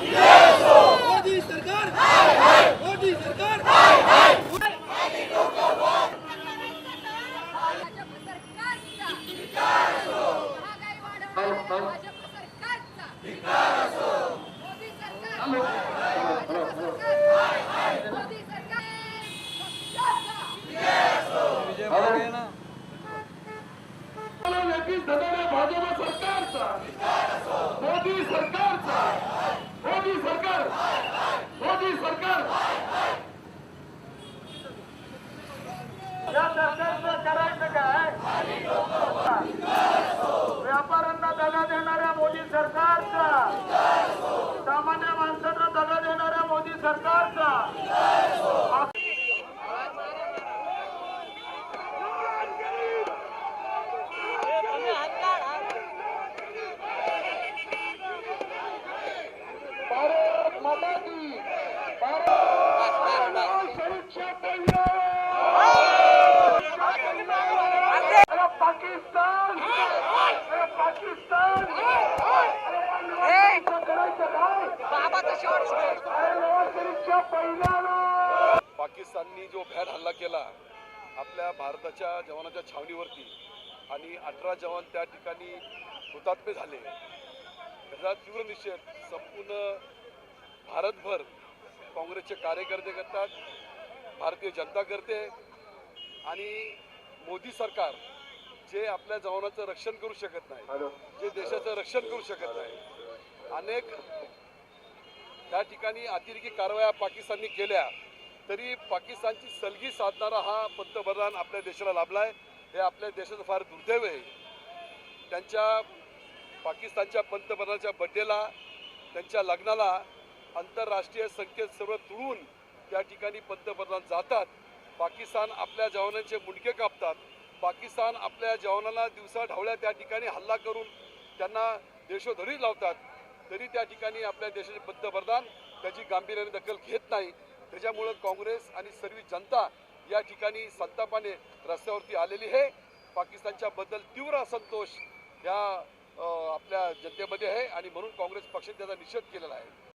मोदी सरकार मोदी सरकार भाजप सरकारचा महागाई वाढवणाऱ्या भाजप सरकारचा मोदी सरकार भाजप सरकार मोदी सरकार नक्कीच धनाऱ्या भाजप सरकारचा. मोदी सरकारचा. मोदी सरकार. मोदी सरकार. या सरकारचं करायचं काय? पाकिस्ताननी जो भ्याड हल्ला केला आपल्या भारताच्या जवानाच्या छावणीवरती आणि अठरा जवान त्या ठिकाणी हुतात्मे झाले. त्याचा तीव्र निषेध संपूर्ण भारतभर काँग्रेसचे कार्यकर्ते करतात भारतीय जनता करते आणि मोदी सरकार जे आपल्या जवानाचं रक्षण करू शकत नाही जे देशाचं रक्षण करू शकत नाही अनेक त्या ठिकाणी अतिरेकी कारवाया पाकिस्ताननी केल्या तरी पाकिस्तानची सलगी साधणारा हा पंतप्रधान आपल्या देशाला लाभलाय. हे आपल्या देशाचं फार दुर्दैव आहे. त्यांच्या पाकिस्तानच्या पंतप्रधानाच्या बड्डेला त्यांच्या लग्नाला आंतरराष्ट्रीय संकेत सर्व तुळून त्या ठिकाणी पंतप्रधान जातात. पाकिस्तान आपल्या जवानांचे मुंडके कापतात. पाकिस्तान आपल्या जवानांना दिवसा ढावल्या त्या ठिकाणी हल्ला करून त्यांना देशोधडी लावतात. तरी त्या ठिकाणी आपल्या देशाचे पंतप्रधान त्याची गांभीर्याने दखल घेत नाही. त्याच्यामुळं काँग्रेस आणि सर्व जनता या ठिकाणी संतापाने रस्त्यावरती आलेली आहे. पाकिस्तानच्या बद्दल तीव्र असंतोष या आपल्या जनतेमध्ये आहे आणि म्हणून काँग्रेस पक्षाने त्याचा निषेध केलेला आहे.